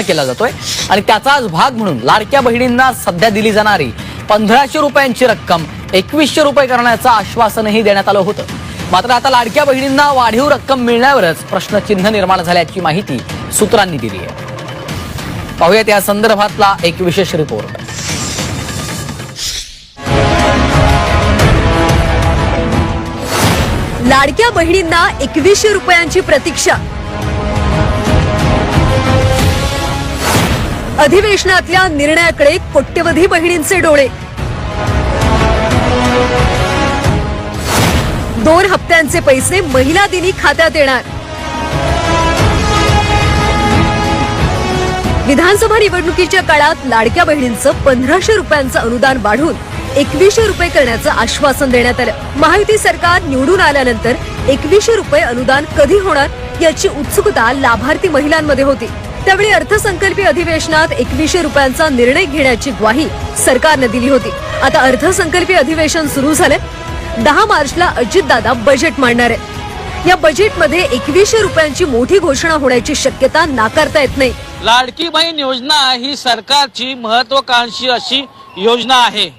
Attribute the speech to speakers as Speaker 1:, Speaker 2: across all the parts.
Speaker 1: केला जातोय. आणि त्याचाच भाग म्हणून लाडक्या बहिणींना सध्या दिली जाणारी पंधराशे रुपयांची रक्कम एकवीसशे रुपये करण्याचं आश्वासनही देण्यात आलं होतं. मात्र आता लाडक्या बहिणींना वाढीव रक्कम मिळण्यावरच प्रश्नचिन्ह निर्माण झाल्याची माहिती सूत्रांनी दिली आहे. पाहूयात या संदर्भातला एक विशेष रिपोर्ट.
Speaker 2: लाडक्या बहिणींना एकवीसशे रुपयांची प्रतीक्षा अधिवेशनातल्या निर्णयाकडे कोट्यवधी बहिणींचे डोळे. दोन हप्त्यांचे पैसे महिला दिनी खात्यात येणार. विधानसभा निवडणुकीच्या काळात लाडक्या बहिणींचं पंधराशे रुपयांचं अनुदान वाढून एकवीसशे रुपये करण्याचं आश्वासन देण्यात आलं. महायुती सरकार निवडून आल्यानंतर एकवीसशे रुपये अनुदान कधी होणार याची उत्सुकता लाभार्थी महिलांमध्ये होती. त्यावेळी अर्थसंकल्पीय अधिवेशनात एकवीसशे रुपयांचा निर्णय घेण्याची ग्वाही सरकारनं दिली होती. आता अर्थसंकल्पीय अधिवेशन सुरू झाले दहा मार्चला अजितदादा बजेट मांडणार आहे या बजेटमध्ये एकवीसशे रुपयांची मोठी घोषणा होण्याची शक्यता नाकारता येत नाही.
Speaker 3: लाडकी बहीण योजना ही सरकारची महत्वाकांक्षी अशी योजना आहे.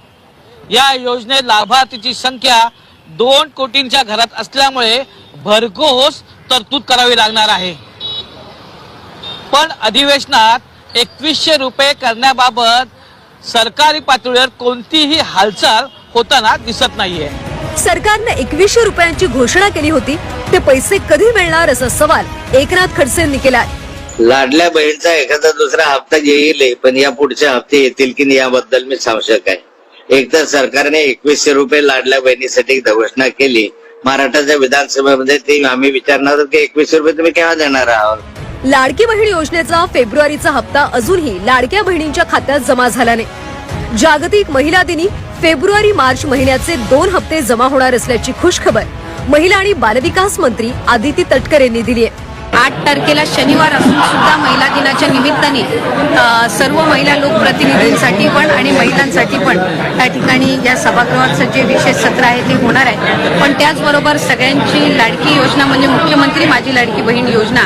Speaker 3: या योजनेत लाभार्थीची संख्या दोन कोटींच्या घरात असल्यामुळे भरघोस तरतूद करावी लागणार आहे. पण अधिवेशनात एकवीसशे रुपये करण्याबाबत सरकारी पातळीवर कोणतीही हालचाल होताना दिसत नाहीये.
Speaker 2: सरकारनं एकवीसशे रुपयांची घोषणा केली होती. ते पैसे कधी मिळणार असा सवाल एकनाथ खडसेंनी केलाय.
Speaker 4: लाडल्या बहीणचा एखादा दुसरा हप्ता येईल पण या पुढचे हप्ते येतील की नाही याबद्दल मी संशयक आहे. एक तर सरकारने एकवीसशे रुपये लाडल्या बहिणीसाठी घोषणा केली. महाराष्ट्राच्या विधानसभेमध्ये ती आम्ही विचारणार आहोत की एकवीसशे रुपये तुम्ही केव्हा देणार आहोत?
Speaker 2: लाडकी बहीण योजनेचा फेब्रुवारीचा हप्ता अजूनही लाडक्या बहिणींच्या खात्यात जमा झाला नाही. जागतिक महिला दिनी फेब्रुवारी मार्च महिन्याचे दोन हप्ते जमा होणार असल्याची खुशखबर महिला आणि बालविकास मंत्री आदिती तटकर यांनी दिली आहे
Speaker 5: आठ तारखेला शनिवार असून सुद्धा महिला दिनाच्या निमित्ताने सर्व महिला लोकप्रतिनिधींसाठी पण आणि महिलांसाठी पण त्या ठिकाणी या सभागृहाचं जे विशेष सत्र आहे ते होणार आहे. पण त्याचबरोबर सगळ्यांची लाडकी योजना म्हणजे मुख्यमंत्री माझी लाडकी बहीण योजना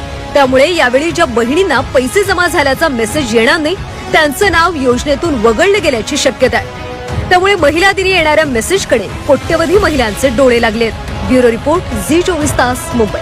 Speaker 2: त्यामुळे यावेळी ज्या बहिणींना पैसे जमा झाल्याचा मेसेज येणार नाही त्यांचं नाव योजनेतून वगळलं गेल्याची शक्यता आहे. त्यामुळे महिला दिनी येणाऱ्या मेसेजकडे कोट्यवधी महिलांचे डोळे लागलेत. ब्युरो रिपोर्ट झी चोवीस तास मुंबई.